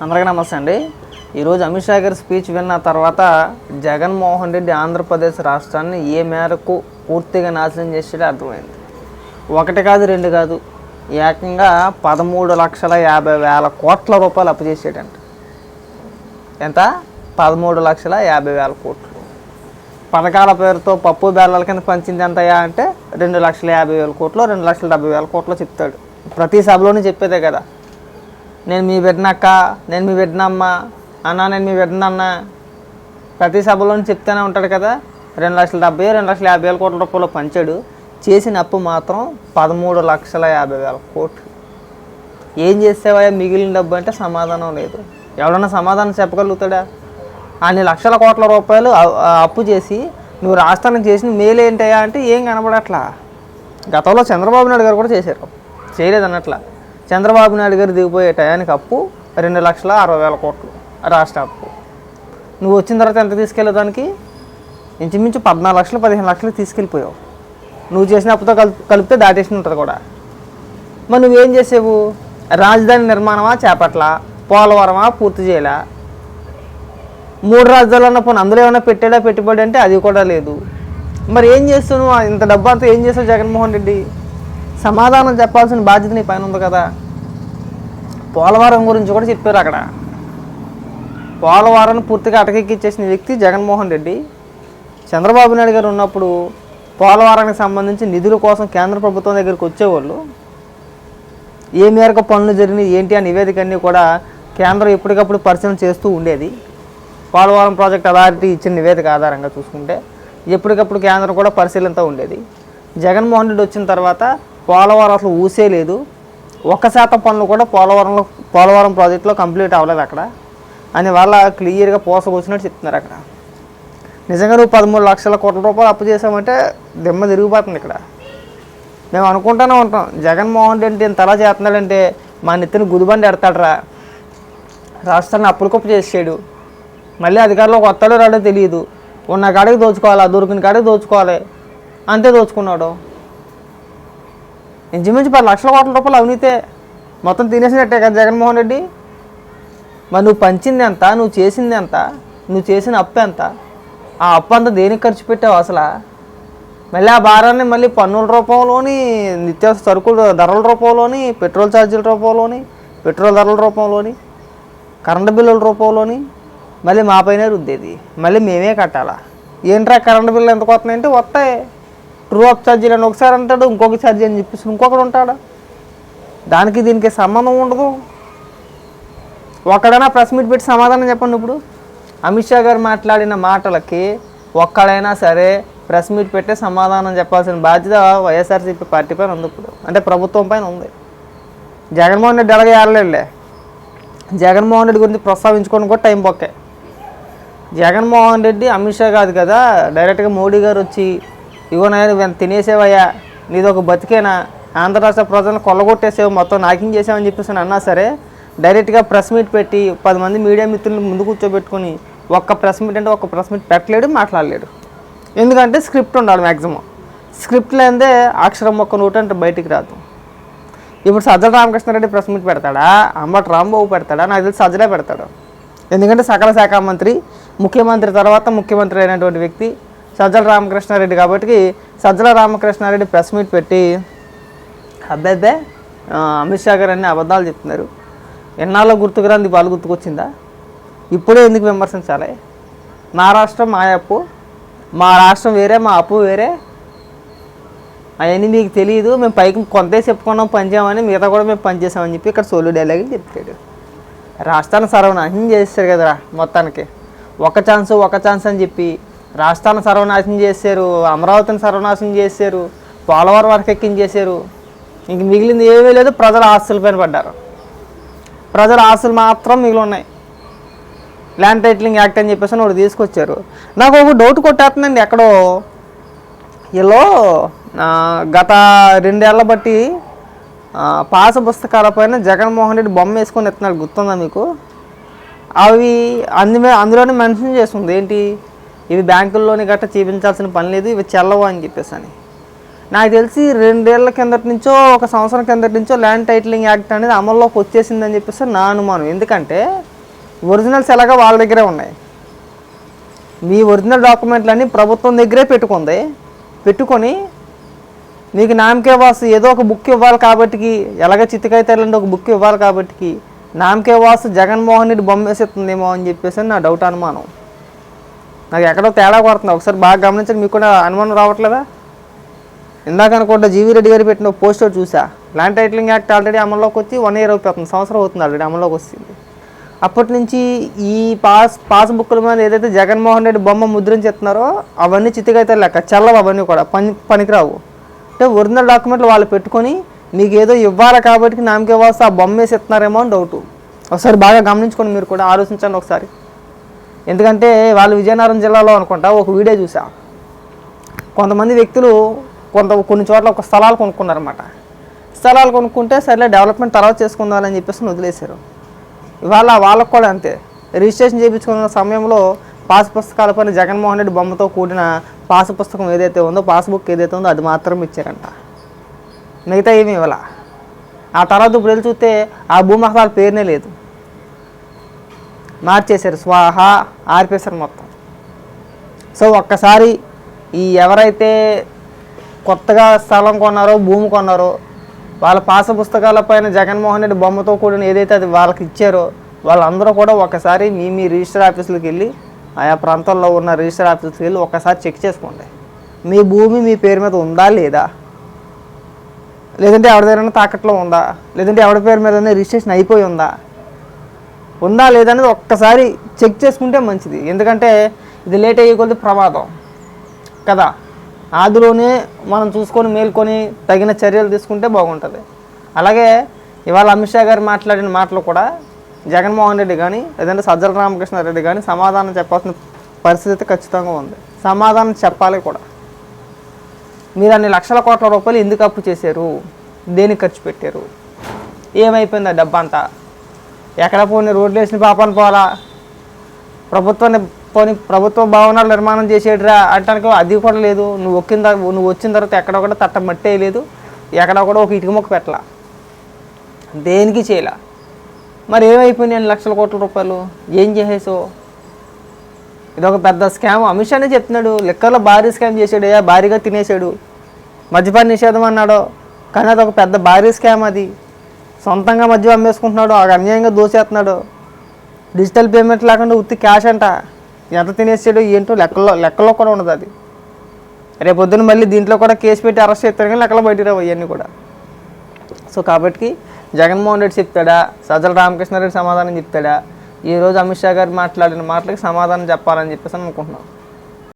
అందరికీ నమస్తే అండి. ఈరోజు అమిత్ షా గారి స్పీచ్ విన్న తర్వాత జగన్మోహన్ రెడ్డి ఆంధ్రప్రదేశ్ రాష్ట్రాన్ని ఏ మేరకు పూర్తిగా నాశనం చేసేది అర్థమైంది. ఒకటి కాదు రెండు కాదు ఏకంగా పదమూడు లక్షల యాభై వేల కోట్ల రూపాయలు అప్పు చేసేటంట ఎంత? పదమూడు లక్షల యాభై వేల కోట్లు. పథకాల పేరుతో పప్పు బెల్లాల కింద పంచింది ఎంతయా అంటే రెండు లక్షల యాభై వేల కోట్లు రెండు లక్షల డెబ్బై వేల కోట్లు చెప్తాడు. ప్రతి సభలోనే చెప్పేదే కదా. నేను మీ బిడ్డనక్క నేను మీ బిడ్డనమ్మ అన్నా నేను మీ బిడ్డనన్న ప్రతి సభలోనే చెప్తూనే ఉంటాడు కదా రెండు లక్షల డెబ్బై రెండు లక్షల యాభై వేల కోట్ల రూపాయలు పంచాడు. చేసిన అప్పు మాత్రం పదమూడు లక్షల యాభై వేల కోట్లు. ఏం చేసేవా మిగిలిన డబ్బు అంటే సమాధానం లేదు. ఎవడన్నా సమాధానం చెప్పగలుగుతాడా? అన్ని లక్షల కోట్ల రూపాయలు అప్పు చేసి నువ్వు రాష్ట్రానికి చేసిన మేలు ఏంటయ్యా అంటే ఏం కనబడట్లా? గతంలో చంద్రబాబు నాయుడు గారు కూడా చేశారు. చేయలేదు అన్నట్లా చంద్రబాబు నాయుడు గారు దిగిపోయే టయానికి అప్పు రెండు లక్షల అరవై వేల కోట్లు రాష్ట్ర అప్పు. నువ్వు వచ్చిన తర్వాత ఎంత తీసుకెళ్ళే దానికి ఇంచుమించు పద్నాలుగు లక్షలు పదిహేను లక్షలు తీసుకెళ్ళిపోయావు. నువ్వు చేసిన అప్పుతో కలిపి కలిపితే దాటేసి ఉంటుంది కూడా. మరి నువ్వేం చేసావు? రాజధాని నిర్మాణమా చేపట్ల పోలవరమా పూర్తి చేయలే? మూడు రాజధానులు అన్న పోనీ అందులో ఏమైనా పెట్టాడా పెట్టుబడి అంటే అది కూడా లేదు. మరి ఏం చేస్తావు ఇంత డబ్బు అంతా ఏం చేస్తావు జగన్మోహన్ రెడ్డి? సమాధానం చెప్పాల్సిన బాధ్యత నీ పైన ఉంది కదా. పోలవరం గురించి కూడా చెప్పారు అక్కడ. పోలవరాన్ని పూర్తిగా అటకెక్కిచ్చేసిన వ్యక్తి జగన్మోహన్ రెడ్డి. చంద్రబాబు నాయుడు గారు ఉన్నప్పుడు పోలవరానికి సంబంధించి నిధుల కోసం కేంద్ర ప్రభుత్వం దగ్గరికి వచ్చేవాళ్ళు. ఏ మేరకు పనులు జరిగినాయి ఏంటి ఆ నివేదిక అన్నీ కూడా కేంద్రం ఎప్పటికప్పుడు పరిశీలన చేస్తూ ఉండేది. పోలవరం ప్రాజెక్ట్ అథారిటీ ఇచ్చిన నివేదిక ఆధారంగా చూసుకుంటే ఎప్పటికప్పుడు కేంద్రం కూడా పరిశీలనతో ఉండేది. జగన్మోహన్ రెడ్డి వచ్చిన తర్వాత పోలవరం అసలు ఊసే లేదు ఒక్క శాతం పనులు కూడా పోలవరంలో పోలవరం ప్రాజెక్టులో కంప్లీట్ అవ్వలేదు అక్కడ. అని వాళ్ళ క్లియర్గా పోసకొచ్చినట్టు చెప్తున్నారు అక్కడ. నిజంగా నువ్వు పదమూడు లక్షల కోట్ల రూపాయలు అప్పు చేసామంటే దిమ్మ తిరిగిపోతుంది ఇక్కడ. మేము అనుకుంటూనే ఉంటాం జగన్మోహన్ రెడ్డి ఇంత అలా చేస్తున్నాడంటే మా నెత్తిని గుదిబండి ఎడతాడరా. రాష్ట్రాన్ని అప్పులకొప్పు చేసేడు మళ్ళీ అధికారులు వస్తాడో రాడో తెలియదు. ఉన్న కాడికి దోచుకోవాలి దొరికిన కాడికి దోచుకోవాలి. అంతే దోచుకున్నాడు. ఇంచుమించు పది లక్షల కోట్ల రూపాయలు అవినీతే మొత్తం తినేసినట్టే కదా జగన్మోహన్ రెడ్డి. మరి నువ్వు పంచింది ఎంత? నువ్వు చేసింది ఎంత? నువ్వు చేసిన అప్పు ఎంత? ఆ అప్పు అంతా దేనికి ఖర్చు పెట్టావు అసలు? మళ్ళీ ఆ భారాన్ని మళ్ళీ పన్నుల రూపంలోని నిత్యావసర సరుకుల ధరల రూపంలోని పెట్రోల్ ఛార్జీల రూపంలోని పెట్రోల్ ధరల రూపంలోని కరెంటు బిల్లుల రూపంలోని మళ్ళీ మా పైన రుద్దేది. మళ్ళీ మేమే కట్టాలా? ఏంట్రా కరెంటు బిల్లు ఎంత వస్తున్నాయంటే వస్తాయి ట్రూ అప్ ఛార్జీలు అని ఒకసారి అంటాడు ఇంకొక ఛార్జీ అని చెప్పేసి ఇంకొకడు ఉంటాడు? దానికి దీనికి సంబంధం ఉండదు. ఒక్కడైనా ప్రెస్ మీట్ పెట్టి సమాధానం చెప్పండి ఇప్పుడు. అమిత్ షా గారు మాట్లాడిన మాటలకి ఒక్కడైనా సరే ప్రెస్ మీట్ పెట్టే సమాధానం చెప్పాల్సిన బాధ్యత వైఎస్ఆర్సీపీ పార్టీ పైన ఉంది ఇప్పుడు. అంటే ప్రభుత్వం పైన ఉంది. జగన్మోహన్ రెడ్డి ఎలాగ ఏళ్ళలే జగన్మోహన్ రెడ్డి గురించి ప్రస్తావించుకోవడం కూడా టైం పొక్కే జగన్మోహన్ రెడ్డి అమిత్ షా కాదు కదా డైరెక్ట్గా మోడీ గారు వచ్చి ఇగో నేను తినేసేవయ్యా? నీది ఒక బతికేనా? ఆంధ్ర రాష్ట్ర ప్రజలను కొల్లగొట్టేసేవు మొత్తం నాకింగ్ చేసావని చెప్పేసి అన్నా సరే డైరెక్ట్గా ప్రెస్ మీట్ పెట్టి పది మంది మీడియా మిత్రులను ముందు కూర్చోబెట్టుకొని ఒక్క ప్రెస్ మీట్ అంటే ఒక్క ప్రెస్ మీట్ పెట్టలేడు మాట్లాడలేడు. ఎందుకంటే స్క్రిప్ట్ ఉండాలి మ్యాక్సిమం స్క్రిప్ట్ లేదే అక్షరం ఒక్క నోటు అంటే బయటికి రాదు. ఇప్పుడు సజ్జల రామకృష్ణారెడ్డి ప్రెస్ మీట్ పెడతాడా? అంబటి రాంబాబు పెడతాడా? నాకు తెలిసి సజ్జలే పెడతాడు. ఎందుకంటే సకల శాఖ మంత్రి ముఖ్యమంత్రి తర్వాత ముఖ్యమంత్రి అయినటువంటి వ్యక్తి సజ్జల రామకృష్ణారెడ్డి కాబట్టి సజ్జల రామకృష్ణారెడ్డి ప్రెస్ మీట్ పెట్టి అబ్బాయి అమిత్ షా గారు అన్ని అబద్ధాలు చెప్తున్నారు. ఎన్నాళ్ళు గుర్తుకురాంది వాళ్ళు గుర్తుకొచ్చిందా? ఇప్పుడే ఎందుకు విమర్శించాలి? నా రాష్ట్రం మా అప్పు మా రాష్ట్రం వేరే మా అప్పు వేరే. అవన్నీ మీకు తెలియదు మేము పైకి కొంతే చెప్పుకున్నాం పనిచేయమని మిగతా కూడా మేము పనిచేసామని చెప్పి ఇక్కడ సోలు డైలాగ్ చెప్తాడు రాష్ట్రాన్ని సర్వనాశనం చేస్తారు కదరా మొత్తానికి. ఒక ఛాన్స్ ఒక ఛాన్స్ అని చెప్పి రాష్ట్రాన్ని సర్వనాశనం చేశారు అమరావతిని సర్వనాశనం చేశారు పోలవరం వరకు ఎక్కించేశారు ఇంక మిగిలింది ఏమీ లేదు ప్రజల ఆస్తుల పైన పడ్డారు. ప్రజల ఆస్తులు మాత్రం మిగిలి ఉన్నాయి ల్యాండ్ టైటిలింగ్ యాక్ట్ అని చెప్పేసి ఒకటి తీసుకొచ్చారు. నాకు ఒక డౌట్ కొట్టేస్తుందండి ఎక్కడో ఇలా గత రెండేళ్ళ బట్టి పాస పుస్తకాల పైన జగన్మోహన్ రెడ్డి బొమ్మ వేసుకొని ఎత్తున్నాడు గుర్తుందా మీకు? అవి అందు అందులోనే మెన్షన్ చేస్తుంది ఏంటి? ఇవి బ్యాంకుల్లోని గట్ట చూపించాల్సిన పని లేదు ఇవి చెల్లవు అని చెప్పేసి అని. నాకు తెలిసి రెండేళ్ళ కిందటి నుంచో ఒక సంవత్సరం కిందటి నుంచో ల్యాండ్ టైటిలింగ్ యాక్ట్ అనేది అమల్లోకి వచ్చేసిందని చెప్పేసి నా అనుమానం. ఎందుకంటే ఒరిజినల్స్ ఎలాగో వాళ్ళ దగ్గరే ఉన్నాయి. మీ ఒరిజినల్ డాక్యుమెంట్లన్నీ ప్రభుత్వం దగ్గరే పెట్టుకుంది. పెట్టుకొని మీకు నామకే వాసు ఏదో ఒక బుక్ ఇవ్వాలి కాబట్టి ఎలాగ చిత్తకైతే ఒక బుక్ ఇవ్వాలి కాబట్టి నామకే వాసు జగన్మోహన్ రెడ్డి బొమ్మేసేస్తుందేమో అని చెప్పేసి నా డౌట్ అనుమానం. నాకు ఎక్కడో తేడా కొడుతుంది. ఒకసారి బాగా గమనించండి మీకు కూడా అనుమానం రావట్లేదా? ఇందాక అనుకుంటా జీవీ రెడ్డి గారు పెట్టిన పోస్టర్ చూసా. ల్యాండ్ టైటిలింగ్ యాక్ట్ ఆల్రెడీ అమల్లోకి వచ్చి వన్ ఇయర్ అయిపోతుంది. సంవత్సరం అవుతుంది ఆల్రెడీ అమల్లోకి వస్తుంది. అప్పటి నుంచి ఈ పాస్ పాస్ బుక్ల మీద ఏదైతే జగన్మోహన్ రెడ్డి బొమ్మ ముద్రించేస్తున్నారో అవన్నీ చిత్తగైతే లెక్క. చల్లవు అవన్నీ కూడా పని పనికిరావు. అంటే ఒరిజినల్ డాక్యుమెంట్లు వాళ్ళు పెట్టుకొని మీకు ఏదో ఇవ్వాలి కాబట్టి నామకే వాసు ఆ బొమ్మ వేసి ఇస్తున్నారేమో అని డౌట్ ఒకసారి బాగా గమనించుకోండి మీరు కూడా ఆలోచించండి ఒకసారి. ఎందుకంటే వాళ్ళు విజయనగరం జిల్లాలో అనుకుంటా ఒక వీడియో చూసా. కొంతమంది వ్యక్తులు కొంత కొన్ని చోట్ల ఒక స్థలాలు కొనుక్కున్నారన్నమాట. స్థలాలు కొనుక్కుంటే సర్లే డెవలప్మెంట్ తర్వాత చేసుకుందామని చెప్పేసి వదిలేశారు. ఇవాళ వాళ్ళకు కూడా అంతే. రిజిస్ట్రేషన్ చేయించుకున్న సమయంలో పాస్ పుస్తకాలపైన జగన్మోహన్ రెడ్డి బొమ్మతో కూడిన పాస్ పుస్తకం ఏదైతే ఉందో పాస్బుక్ ఏదైతే ఉందో అది మాత్రం ఇచ్చారంట. మిగతా ఏమి ఇవ్వాల. ఆ తర్వాత ఇప్పుడు వెళ్ళి చూస్తే ఆ భూమి అసలు పేరునే లేదు. మార్చేశారు. స్వాహ ఆర్పేశారు మొత్తం. సో ఒక్కసారి ఈ ఎవరైతే కొత్తగా స్థలం కొన్నారో భూమి కొన్నారో వాళ్ళ పాస పుస్తకాల పైన జగన్మోహన్ రెడ్డి బొమ్మతో కూడిన ఏదైతే అది వాళ్ళకి ఇచ్చారో వాళ్ళందరూ కూడా ఒకసారి మీ మీ రిజిస్టర్ ఆఫీసులకు వెళ్ళి ఆయా ప్రాంతాల్లో ఉన్న రిజిస్టర్ ఆఫీసులకు వెళ్ళి ఒకసారి చెక్ చేసుకోండి. మీ భూమి మీ పేరు మీద ఉందా లేదా? లేదంటే ఎవరి దగ్గర తాకట్లో ఉందా? లేదంటే ఎవరి పేరు మీద రిజిస్ట్రేషన్ అయిపోయి ఉందా? ఉందా లేదా అనేది ఒక్కసారి చెక్ చేసుకుంటే మంచిది. ఎందుకంటే ఇది లేట్ అయ్యే కొద్ది ప్రమాదం. కదా? ఆదిలోనే మనం చూసుకొని మేల్కొని తగిన చర్యలు తీసుకుంటే బాగుంటుంది. అలాగే ఇవాళ అమిత్ షా గారు మాట్లాడిన మాటలు కూడా జగన్మోహన్ రెడ్డి కానీ లేదంటే సజ్జల రామకృష్ణారెడ్డి కానీ సమాధానం చెప్పాల్సిన పరిస్థితి ఖచ్చితంగా ఉంది. సమాధానం చెప్పాలి కూడా. మీరు అన్ని లక్షల కోట్ల రూపాయలు ఎందుకు అప్పు చేశారు? దేనికి ఖర్చు పెట్టారు? ఏమైపోయింది ఆ డబ్బంతా? ఎక్కడ పోనీ రోడ్లు వేసిన పాపాన్ని పోలా ప్రభుత్వాన్ని పోనీ ప్రభుత్వ భవనాలు నిర్మాణం చేసేటరా అంటానికి అది కూడా లేదు. నువ్వు వచ్చిన తర్వాత నువ్వు వచ్చిన తర్వాత ఎక్కడ కూడా తట్ట మట్టే లేదు ఎక్కడ కూడా ఒక ఇటుక మొక్క పెట్టలా. దేనికి చేయలా? మరి ఏమైపోయినాయి లక్షల కోట్ల రూపాయలు? ఏం చేసేసో ఇది ఒక పెద్ద స్కామ్. అమిత్ షానే చెప్తున్నాడు లెక్కలో భారీ స్కామ్ చేశాడు భారీగా తినేసాడు మద్యపాన నిషేధం అన్నాడు. కానీ అది ఒక పెద్ద భారీ స్కామ్ అది. సొంతంగా మధ్య అమ్మేసుకుంటున్నాడు ఆ అన్యాయంగా దోసేస్తున్నాడు. డిజిటల్ పేమెంట్ లేకుండా ఉత్తి క్యాష్ అంట. ఎంత తినేసాడు ఏంటో లెక్కల్లో లెక్కల్లో కూడా ఉండదు అది. రేపు మళ్ళీ దీంట్లో కూడా కేసు పెట్టి అరెస్ట్ చేస్తారు కానీ లెక్కలో బయటికి రావు ఇవన్నీ కూడా. సో కాబట్టి జగన్మోహన్ రెడ్డి చెప్తాడా సజ్జల రామకృష్ణారెడ్డి సమాధానం చెప్తాడా ఈరోజు అమిత్ షా గారు మాట్లాడిన మాటలకి సమాధానం చెప్పాలని చెప్పేసి అనుకుంటున్నాం.